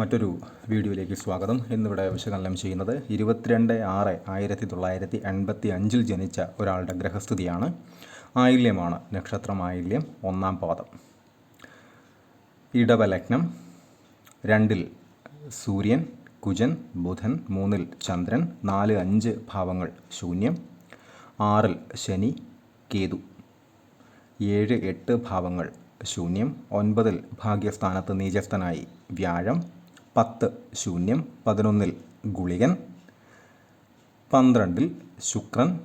മറ്റൊരു വീഡിയോയിലേക്ക് സ്വാഗതം. ഇന്നിവിടെ വിശകലനം ചെയ്യുന്നത് ഇരുപത്തിരണ്ട് ആറ് ആയിരത്തി തൊള്ളായിരത്തി എൺപത്തി അഞ്ചിൽ ജനിച്ച ഒരാളുടെ ഗ്രഹസ്ഥിതിയാണ് ആയില്യമാണ് നക്ഷത്രം ആയില്യം ഒന്നാം പാദം. ഇടവലഗ്നം രണ്ടിൽ സൂര്യൻ കുജൻ ബുധൻ മൂന്നിൽ ചന്ദ്രൻ നാല് അഞ്ച് ഭാവങ്ങൾ ശൂന്യം ആറിൽ ശനി കേതു. ഏഴ് എട്ട് ഭാവങ്ങൾ ശൂന്യം ഒൻപതിൽ ഭാഗ്യസ്ഥാനത്ത് നീചസ്ഥനായി വ്യാഴം പത്ത് ശൂന്യം പതിനൊന്നിൽ ഗുളികൻ പന്ത്രണ്ടിൽ ശുക്രൻ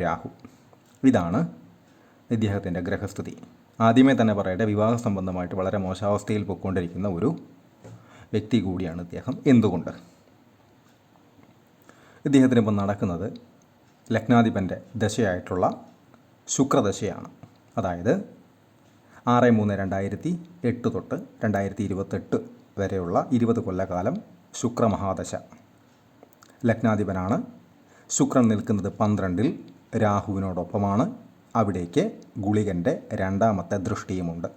രാഹു. ഇതാണ് ഇദ്ദേഹത്തിന്റെ ഗ്രഹസ്ഥിതി. ആദ്യമേ തന്നെ പറയട്ടെ വിവാഹ സംബന്ധമായിട്ട് വളരെ മോശാവസ്ഥയിൽ പൊയ്ക്കൊണ്ടിരിക്കുന്ന ഒരു വ്യക്തി കൂടിയാണ് ഇദ്ദേഹം. എന്തുകൊണ്ട്? ഇദ്ദേഹത്തിന് ഇപ്പം നടക്കുന്നത് ലഗ്നാധിപന്റെ ദശയായിട്ടുള്ള ശുക്രദശയാണ്. അതായത് ആറ് മൂന്ന് രണ്ടായിരത്തി എട്ട് തൊട്ട് രണ്ടായിരത്തി ഇരുപത്തെട്ട് വരെയുള്ള ഇരുപത് കൊല്ലകാലം ശുക്രമഹാദശ. ലഗ്നാധിപനാണ്. ശുക്രൻ നിൽക്കുന്നത് പന്ത്രണ്ടിൽ രാഹുവിനോടൊപ്പമാണ്. അവിടേക്ക് ഗുളികന്റെ രണ്ടാമത്തെ ദൃഷ്ടിയുമുണ്ട്.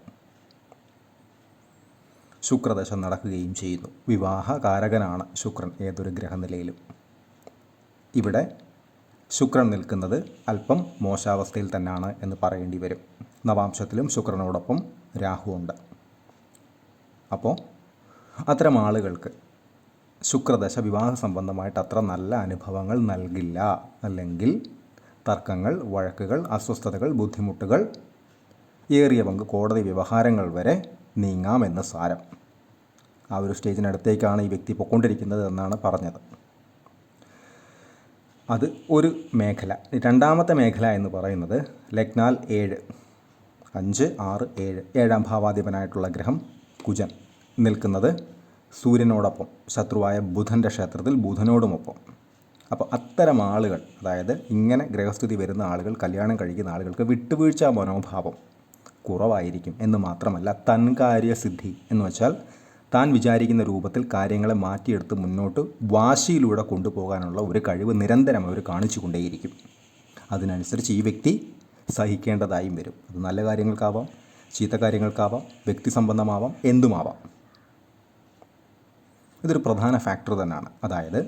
ശുക്രദശ നടക്കുകയും ചെയ്യുന്നു. വിവാഹകാരകനാണ് ശുക്രൻ ഏതൊരു ഗ്രഹനിലയിലും. ഇവിടെ ശുക്രൻ നിൽക്കുന്നത് അല്പം മോശാവസ്ഥയിൽ തന്നെയാണ് എന്ന് പറയേണ്ടി വരും. നവാംശത്തിലും ശുക്രനോടൊപ്പം രാഹുവുണ്ട്. അപ്പോൾ അത്തരം ആളുകൾക്ക് ശുക്രദശ വിവാഹ സംബന്ധമായിട്ട് അത്ര നല്ല അനുഭവങ്ങൾ നൽകില്ല. അല്ലെങ്കിൽ തർക്കങ്ങൾ വഴക്കുകൾ അസ്വസ്ഥതകൾ ബുദ്ധിമുട്ടുകൾ ഏറിയ പങ്ക് കോടതി വ്യവഹാരങ്ങൾ വരെ നീങ്ങാമെന്ന് സാരം. ആ ഒരു സ്റ്റേജിനടുത്തേക്കാണ് ഈ വ്യക്തി പൊക്കൊണ്ടിരിക്കുന്നത് എന്നാണ് പറഞ്ഞത്. അത് ഒരു മേഖല. രണ്ടാമത്തെ മേഖല എന്ന് പറയുന്നത് ലഗ്നാൽ ഏഴ് അഞ്ച് ആറ് ഏഴ് ഏഴാം ഭാവാധിപനായിട്ടുള്ള ഗ്രഹം കുജൻ. നിൽക്കുന്നത് സൂര്യനോടൊപ്പം ശത്രുവായ ബുധന്റെ ക്ഷേത്രത്തിൽ ബുധനോടുമൊപ്പം. അപ്പോൾ അത്തരം ആളുകൾ അതായത് ഇങ്ങനെ ഗ്രഹസ്ഥിതി വരുന്ന ആളുകൾ കല്യാണം കഴിക്കുന്ന ആളുകൾക്ക് വിട്ടുവീഴ്ച മനോഭാവം കുറവായിരിക്കും എന്ന് മാത്രമല്ല തൻകാര്യസിദ്ധി എന്ന് വെച്ചാൽ താൻ വിചാരിക്കുന്ന രൂപത്തിൽ കാര്യങ്ങളെ മാറ്റിയെടുത്ത് മുന്നോട്ട് വാശിയിലൂടെ കൊണ്ടുപോകാനുള്ള ഒരു കഴിവ് നിരന്തരം അവർ കാണിച്ചു കൊണ്ടേയിരിക്കും അതിനനുസരിച്ച് ഈ വ്യക്തി സഹിക്കേണ്ടതായും വരും. അത് നല്ല കാര്യങ്ങൾക്കാവാം ചീത്ത കാര്യങ്ങൾക്കാവാം വ്യക്തി സംബന്ധമാവാം എന്തുമാവാം. ഇതൊരു പ്രധാന ഫാക്ടർ തന്നെയാണ്. അതായത്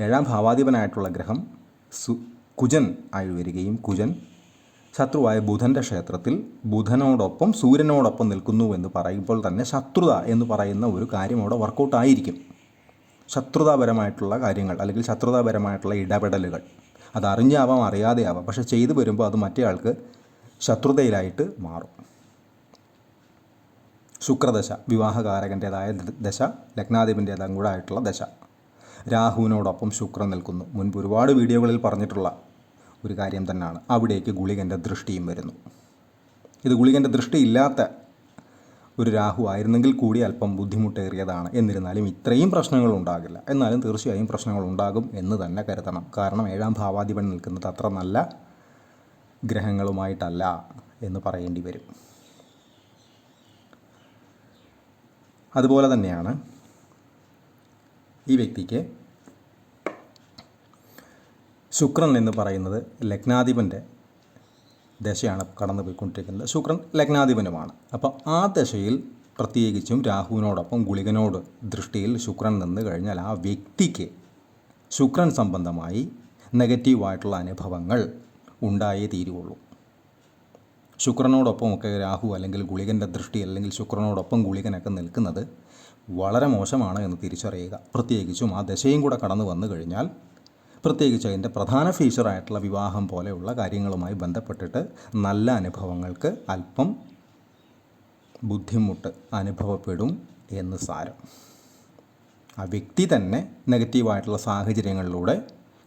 ഏഴാം ഭാവാധിപനായിട്ടുള്ള ഗ്രഹം സു കുജൻ ആയി വരികയും കുജൻ ശത്രുവായ ബുധന്റെ ക്ഷേത്രത്തിൽ ബുധനോടൊപ്പം സൂര്യനോടൊപ്പം നിൽക്കുന്നു എന്ന് പറയുമ്പോൾ തന്നെ ശത്രുത എന്ന് പറയുന്ന ഒരു കാര്യം അവിടെ വർക്കൗട്ടായിരിക്കും ശത്രുതാപരമായിട്ടുള്ള കാര്യങ്ങൾ അല്ലെങ്കിൽ ശത്രുതാപരമായിട്ടുള്ള ഇടപെടലുകൾ. അത് അറിഞ്ഞാവാം അറിയാതെയാവാം. പക്ഷെ ചെയ്തു വരുമ്പോൾ അത് മറ്റേ ആൾക്ക് ശത്രുതയിലായിട്ട് മാറും. ശുക്രദശ വിവാഹകാരകന്റേതായ ദശ ലഗ്നാധിപന്റേതായും കൂടെ ആയിട്ടുള്ള ദശ. രാഹുവിനോടൊപ്പം ശുക്രൻ നിൽക്കുന്നു. മുൻപ് ഒരുപാട് വീഡിയോകളിൽ പറഞ്ഞിട്ടുള്ള ഒരു കാര്യം തന്നെയാണ് അവിടേക്ക് ഗുളികന്റെ ദൃഷ്ടിയും വരുന്നു. ഇത് ഗുളികന്റെ ദൃഷ്ടിയില്ലാത്ത ഒരു രാഹു ആയിരുന്നെങ്കിൽ കൂടി അല്പം ബുദ്ധിമുട്ടേറിയതാണ്. എന്നിരുന്നാലും ഇത്രയും പ്രശ്നങ്ങൾ ഉണ്ടാകില്ല. എന്നാലും തീർച്ചയായും പ്രശ്നങ്ങൾ ഉണ്ടാകും എന്ന് തന്നെ കരുതണം. കാരണം ഏഴാം ഭാവാധിപൻ നിൽക്കുന്നത് അത്ര നല്ല ഗ്രഹങ്ങളുമായിട്ടല്ല എന്ന് പറയേണ്ടി വരും. അതുപോലെ തന്നെയാണ് ഈ വ്യക്തിക്ക് ശുക്രൻ എന്ന് പറയുന്നത് ലഗ്നാധിപന്റെ ദശയാണ് കടന്നു പോയിക്കൊണ്ടിരിക്കുന്നത് ശുക്രൻ ലഗ്നാധിപനുമാണ്. അപ്പോൾ ആ ദശയിൽ പ്രത്യേകിച്ചും രാഹുവിനോടൊപ്പം ഗുളികനോട് ദൃഷ്ടിയിൽ ശുക്രൻ നിന്ന് കഴിഞ്ഞാൽ ആ വ്യക്തിക്ക് ശുക്രൻ സംബന്ധമായി നെഗറ്റീവായിട്ടുള്ള അനുഭവങ്ങൾ ഉണ്ടായേ തീരുവുള്ളൂ ശുക്രനോടൊപ്പമൊക്കെ രാഹു അല്ലെങ്കിൽ ഗുളികന്റെ ദൃഷ്ടി അല്ലെങ്കിൽ ശുക്രനോടൊപ്പം ഗുളികനൊക്കെ നിൽക്കുന്നത് വളരെ മോശമാണ് എന്ന് തിരിച്ചറിയുക. പ്രത്യേകിച്ചും ആ ദശയും കൂടെ കടന്നു വന്നു കഴിഞ്ഞാൽ പ്രത്യേകിച്ച് അതിന്റെ പ്രധാന ഫീച്ചറായിട്ടുള്ള വിവാഹം പോലെയുള്ള കാര്യങ്ങളുമായി ബന്ധപ്പെട്ടിട്ട് നല്ല അനുഭവങ്ങൾക്ക് അല്പം ബുദ്ധിമുട്ട് അനുഭവപ്പെടും എന്ന് സാരം. ആ വ്യക്തി തന്നെ നെഗറ്റീവായിട്ടുള്ള സാഹചര്യങ്ങളിലൂടെ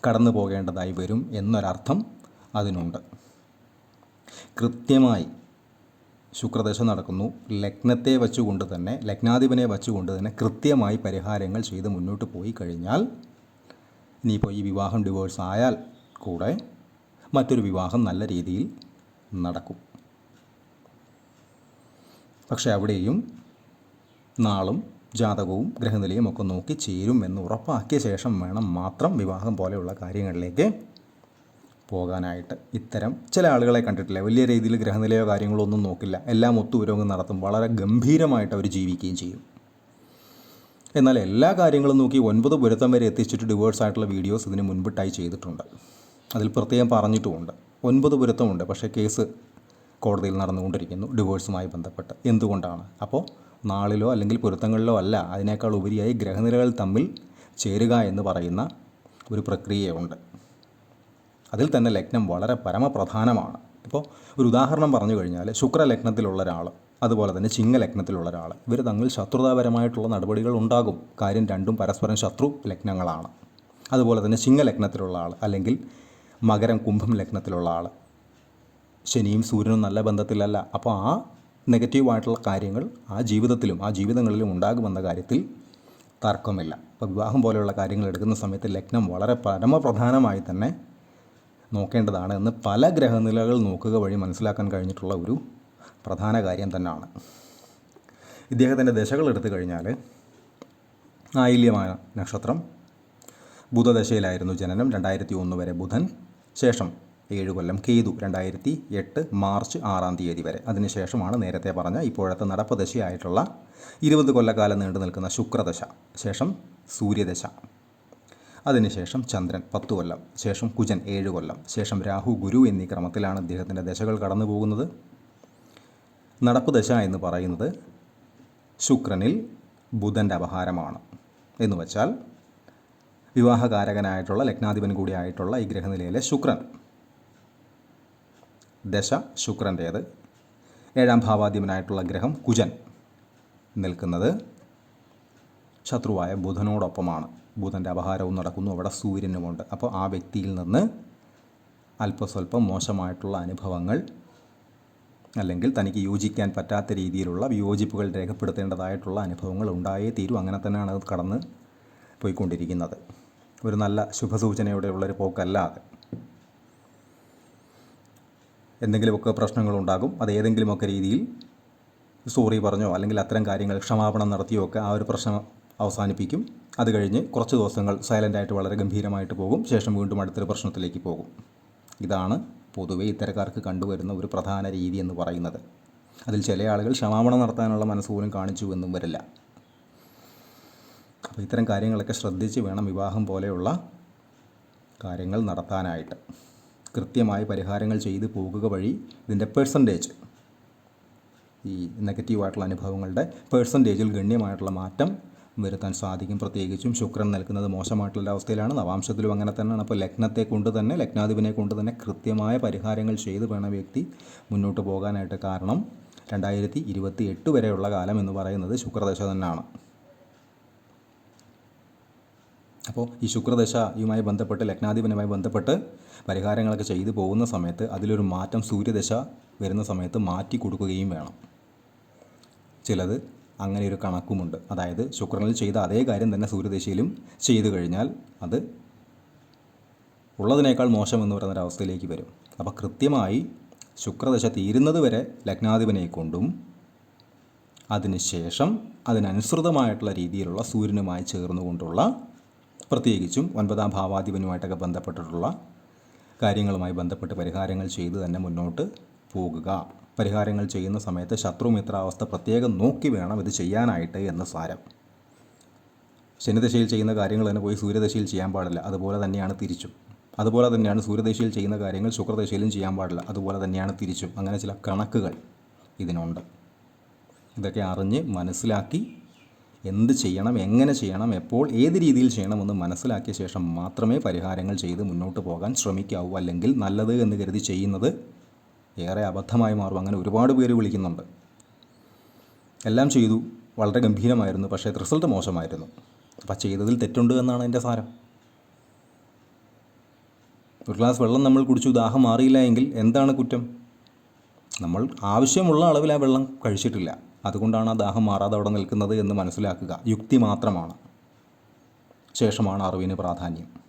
കടന്നു പോകേണ്ടതായി വരും എന്നൊരർത്ഥം അതിനുണ്ട്. കൃത്യമായി ശുക്രദശ നടക്കുന്നു. ലഗ്നത്തെ വച്ചുകൊണ്ട് തന്നെ ലഗ്നാധിപനെ വച്ചുകൊണ്ട് തന്നെ കൃത്യമായി പരിഹാരങ്ങൾ ചെയ്ത് മുന്നോട്ട് പോയി കഴിഞ്ഞാൽ ഇനിയിപ്പോൾ ഈ വിവാഹം ഡിവോഴ്സ് ആയാൽ കൂടെ മറ്റൊരു വിവാഹം നല്ല രീതിയിൽ നടക്കും. പക്ഷേ അവിടെയും നാളും ജാതകവും ഗ്രഹനിലയും ഒക്കെ നോക്കി ചേരും എന്ന് ഉറപ്പാക്കിയ ശേഷം വേണം മാത്രം വിവാഹം പോലെയുള്ള കാര്യങ്ങളിലേക്ക് പോകാനായിട്ട് ഇത്തരം ചില ആളുകളെ കണ്ടിട്ടില്ല? വലിയ രീതിയിൽ ഗ്രഹനിലയോ കാര്യങ്ങളോ ഒന്നും നോക്കില്ല. എല്ലാം ഒത്തുപുരോഗം നടത്തും. വളരെ ഗംഭീരമായിട്ട് അവർ ജീവിക്കുകയും ചെയ്യും. എന്നാൽ എല്ലാ കാര്യങ്ങളും നോക്കി ഒൻപത് പുരത്തം വരെ എത്തിച്ചിട്ട് ഡിവേഴ്സ് ആയിട്ടുള്ള വീഡിയോസ് ഇതിന് മുൻപിട്ടായി ചെയ്തിട്ടുണ്ട്. അതിൽ പ്രത്യേകം പറഞ്ഞിട്ടുമുണ്ട്. ഒൻപത് പുരത്തമുണ്ട്. പക്ഷേ കേസ് കോടതിയിൽ നടന്നുകൊണ്ടിരിക്കുന്നു ഡിവോഴ്സുമായി ബന്ധപ്പെട്ട്. എന്തുകൊണ്ടാണ്? അപ്പോൾ നാളിലോ അല്ലെങ്കിൽ പൊരുത്തങ്ങളിലോ അല്ല അതിനേക്കാൾ ഉപരിയായി ഗ്രഹനിലകൾ തമ്മിൽ ചേരുക എന്ന് പറയുന്ന ഒരു പ്രക്രിയയുണ്ട്. അതിൽ തന്നെ ലഗ്നം വളരെ പരമപ്രധാനമാണ്. ഇപ്പോൾ ഒരു ഉദാഹരണം പറഞ്ഞു കഴിഞ്ഞാൽ ശുക്രലഗ്നത്തിലുള്ള ഒരാൾ അതുപോലെ തന്നെ ചിങ്ങ ലഗ്നത്തിലുള്ള ഒരാൾ ഇവർ തമ്മിൽ ശത്രുതാപരമായിട്ടുള്ള നടപടികൾ ഉണ്ടാകും. കാര്യം രണ്ടും പരസ്പരം ശത്രു ലഗ്നങ്ങളാണ്. അതുപോലെ തന്നെ ചിങ്ങ ലഗ്നത്തിലുള്ള ആൾ അല്ലെങ്കിൽ മകരം കുംഭം ലഗ്നത്തിലുള്ള ആൾ ശനിയും സൂര്യനും നല്ല ബന്ധത്തിലല്ല. അപ്പോൾ ആ നെഗറ്റീവായിട്ടുള്ള കാര്യങ്ങൾ ആ ജീവിതത്തിലും ആ ജീവിതങ്ങളിലും ഉണ്ടാകുമെന്ന കാര്യത്തിൽ തർക്കമില്ല. അപ്പോൾ വിവാഹം പോലെയുള്ള കാര്യങ്ങൾ എടുക്കുന്ന സമയത്ത് ലഗ്നം വളരെ പരമപ്രധാനമായി തന്നെ നോക്കേണ്ടതാണ് എന്ന് പല ഗ്രഹനിലകൾ നോക്കുക വഴി മനസ്സിലാക്കാൻ കഴിഞ്ഞിട്ടുള്ള ഒരു പ്രധാന കാര്യം തന്നെയാണ്. ഇദ്ദേഹത്തിന്റെ ദശകൾ എടുത്തു കഴിഞ്ഞാൽ ആയില്യമായ നക്ഷത്രം ബുധദശയിലായിരുന്നു ജനനം രണ്ടായിരത്തി ഒന്ന് വരെ ബുധൻ ശേഷം ഏഴ് കൊല്ലം കേതു രണ്ടായിരത്തി എട്ട് മാർച്ച് ആറാം തീയതി വരെ. അതിനുശേഷമാണ് നേരത്തെ പറഞ്ഞ ഇപ്പോഴത്തെ നടപ്പ് ദശയായിട്ടുള്ള ഇരുപത് കൊല്ലക്കാലം നീണ്ടു നിൽക്കുന്ന ശുക്രദശ ശേഷം സൂര്യദശ. അതിനുശേഷം ചന്ദ്രൻ പത്തു കൊല്ലം ശേഷം കുജൻ ഏഴ് കൊല്ലം ശേഷം രാഹു ഗുരു എന്നീ ക്രമത്തിലാണ് അദ്ദേഹത്തിന്റെ ദശകൾ കടന്നു പോകുന്നത് നടപ്പ് ദശ എന്ന് പറയുന്നത് ശുക്രനിൽ ബുധന്റെ അപഹാരമാണ്. എന്ന് വച്ചാൽ വിവാഹകാരകനായിട്ടുള്ള ലഗ്നാധിപൻ കൂടിയായിട്ടുള്ള ഈ ഗ്രഹനിലയിലെ ശുക്രൻ. ദശ ശുക്രന്റേത് ഏഴാം ഭാവാധിപനായിട്ടുള്ള ഗ്രഹം കുജൻ. നിൽക്കുന്നത് ശത്രുവായ ബുധനോടൊപ്പമാണ്. ബുധന്റെ അപഹാരവും നടക്കുന്നു. അവിടെ സൂര്യനുമുണ്ട്. അപ്പോൾ ആ വ്യക്തിയിൽ നിന്ന് അല്പസ്വല്പം മോശമായിട്ടുള്ള അനുഭവങ്ങൾ അല്ലെങ്കിൽ തനിക്ക് യോജിക്കാൻ പറ്റാത്ത രീതിയിലുള്ള വിയോജിപ്പുകൾ രേഖപ്പെടുത്തേണ്ടതായിട്ടുള്ള അനുഭവങ്ങൾ ഉണ്ടായേ തീരും. അങ്ങനെ തന്നെയാണ് അത് കടന്ന് പോയിക്കൊണ്ടിരിക്കുന്നത്. ഒരു നല്ല ശുഭസൂചനയോടെയുള്ളൊരു പോക്കല്ലാതെ. എന്തെങ്കിലുമൊക്കെ പ്രശ്നങ്ങളുണ്ടാകും. അത് ഏതെങ്കിലുമൊക്കെ രീതിയിൽ സോറി പറഞ്ഞോ അല്ലെങ്കിൽ അത്തരം കാര്യങ്ങൾ ക്ഷമാപണം നടത്തിയോ ഒക്കെ ആ ഒരു പ്രശ്നം അവസാനിപ്പിക്കും. അത് കഴിഞ്ഞ് കുറച്ച് ദിവസങ്ങൾ സൈലന്റായിട്ട് വളരെ ഗംഭീരമായിട്ട് പോകും. ശേഷം വീണ്ടും അടുത്തൊരു പ്രശ്നത്തിലേക്ക് പോകും. ഇതാണ് പൊതുവെ ഇത്തരക്കാർക്ക് കണ്ടുവരുന്ന ഒരു പ്രധാന രീതി എന്ന് പറയുന്നത്. അതിൽ ചില ആളുകൾ ക്ഷമാപണം നടത്താനുള്ള മനസ്സ് പോലും കാണിച്ചു എന്നും വരില്ല. അപ്പോൾ ഇത്തരം കാര്യങ്ങളൊക്കെ ശ്രദ്ധിച്ച് വേണം വിവാഹം പോലെയുള്ള കാര്യങ്ങൾ നടത്താനായിട്ട്. കൃത്യമായി പരിഹാരങ്ങൾ ചെയ്തു പോകുക വഴി ഇതിന്റെ പേഴ്സന്റേജ് ഈ നെഗറ്റീവായിട്ടുള്ള അനുഭവങ്ങളുടെ പേഴ്സന്റേജിൽ ഗണ്യമായിട്ടുള്ള മാറ്റം വരുത്താൻ സാധിക്കും. പ്രത്യേകിച്ചും ശുക്രൻ നിൽക്കുന്നത് മോശമായിട്ടുള്ള അവസ്ഥയിലാണ്. നവാംശത്തിലും അങ്ങനെ തന്നെയാണ്. അപ്പോൾ ലഗ്നത്തെ കൊണ്ട് തന്നെ ലഗ്നാധിപനെ കൊണ്ട് തന്നെ കൃത്യമായ പരിഹാരങ്ങൾ ചെയ്ത് വേണം വ്യക്തി മുന്നോട്ട് പോകാനായിട്ട്. കാരണം രണ്ടായിരത്തി ഇരുപത്തി എട്ട് വരെയുള്ള കാലം എന്ന് പറയുന്നത് ശുക്രദശ തന്നെയാണ്. അപ്പോൾ ഈ ശുക്രദശയുമായി ബന്ധപ്പെട്ട് ലഗ്നാധിപനുമായി ബന്ധപ്പെട്ട് പരിഹാരങ്ങളൊക്കെ ചെയ്തു പോകുന്ന സമയത്ത് അതിലൊരു മാറ്റം സൂര്യദശ വരുന്ന സമയത്ത് മാറ്റി കൊടുക്കുകയും വേണം. ചിലത് അങ്ങനെ ഒരു കണക്കുമുണ്ട്. അതായത് ശുക്രനിൽ ചെയ്ത അതേ കാര്യം തന്നെ സൂര്യദേശയിലും ചെയ്തു കഴിഞ്ഞാൽ അത് ഉള്ളതിനേക്കാൾ മോശം എന്ന് പറയുന്ന ഒരവസ്ഥയിലേക്ക് വരും. അപ്പോൾ കൃത്യമായി ശുക്രദശ തീരുന്നത് വരെ ലഗ്നാധിപനെ കൊണ്ടും അതിനുശേഷം അതിനനുസൃതമായിട്ടുള്ള രീതിയിലുള്ള സൂര്യനുമായി ചേർന്നുകൊണ്ടുള്ള പ്രത്യേകിച്ചും ഒൻപതാം ഭാവാധിപനുമായിട്ടൊക്കെ ബന്ധപ്പെട്ടിട്ടുള്ള കാര്യങ്ങളുമായി ബന്ധപ്പെട്ട് പരിഹാരങ്ങൾ ചെയ്ത് തന്നെ മുന്നോട്ട് പോകുക. പരിഹാരങ്ങൾ ചെയ്യുന്ന സമയത്ത് ശത്രുമിത്രാവസ്ഥ പ്രത്യേകം നോക്കി വേണം ഇത് ചെയ്യാനായിട്ട് എന്ന് സാരം. ശനിദശയിൽ ചെയ്യുന്ന കാര്യങ്ങൾ തന്നെ പോയി സൂര്യദശയിൽ ചെയ്യാൻ പാടില്ല. അതുപോലെ തന്നെയാണ് തിരിച്ചും. അതുപോലെ തന്നെയാണ് സൂര്യദശയിൽ ചെയ്യുന്ന കാര്യങ്ങൾ ശുക്രദശയിലും ചെയ്യാൻ പാടില്ല. അതുപോലെ തന്നെയാണ് തിരിച്ചും. അങ്ങനെ ചില കണക്കുകൾ ഇതിനുണ്ട്. ഇതൊക്കെ അറിഞ്ഞ് മനസ്സിലാക്കി എന്ത് ചെയ്യണം എങ്ങനെ ചെയ്യണം എപ്പോൾ ഏത് രീതിയിൽ ചെയ്യണമെന്ന് മനസ്സിലാക്കിയ ശേഷം മാത്രമേ പരിഹാരങ്ങൾ ചെയ്ത് മുന്നോട്ട് പോകാൻ ശ്രമിക്കാവൂ. അല്ലെങ്കിൽ നല്ലത് എന്ന് കരുതി ചെയ്യുന്നത് ഏറെ അബദ്ധമായി മാറും. അങ്ങനെ ഒരുപാട് പേര് വിളിക്കുന്നുണ്ട്. എല്ലാം ചെയ്തു. വളരെ ഗംഭീരമായിരുന്നു. പക്ഷേ റിസൾട്ട് മോശമായിരുന്നു. അപ്പം ചെയ്തതിൽ തെറ്റുണ്ട് എന്നാണ് എന്റെ സാരം. ഒരു ഗ്ലാസ് വെള്ളം നമ്മൾ കുടിച്ചു. ദാഹം മാറിയില്ല എങ്കിൽ എന്താണ് കുറ്റം? നമ്മൾ ആവശ്യമുള്ള അളവിൽ ആ വെള്ളം കഴിച്ചിട്ടില്ല. അതുകൊണ്ടാണ് ആ ദാഹം മാറാതെ അവിടെ നിൽക്കുന്നത് എന്ന് മനസ്സിലാക്കുക. യുക്തി മാത്രമാണ്. ശേഷമാണ് അറിവിന് പ്രാധാന്യം.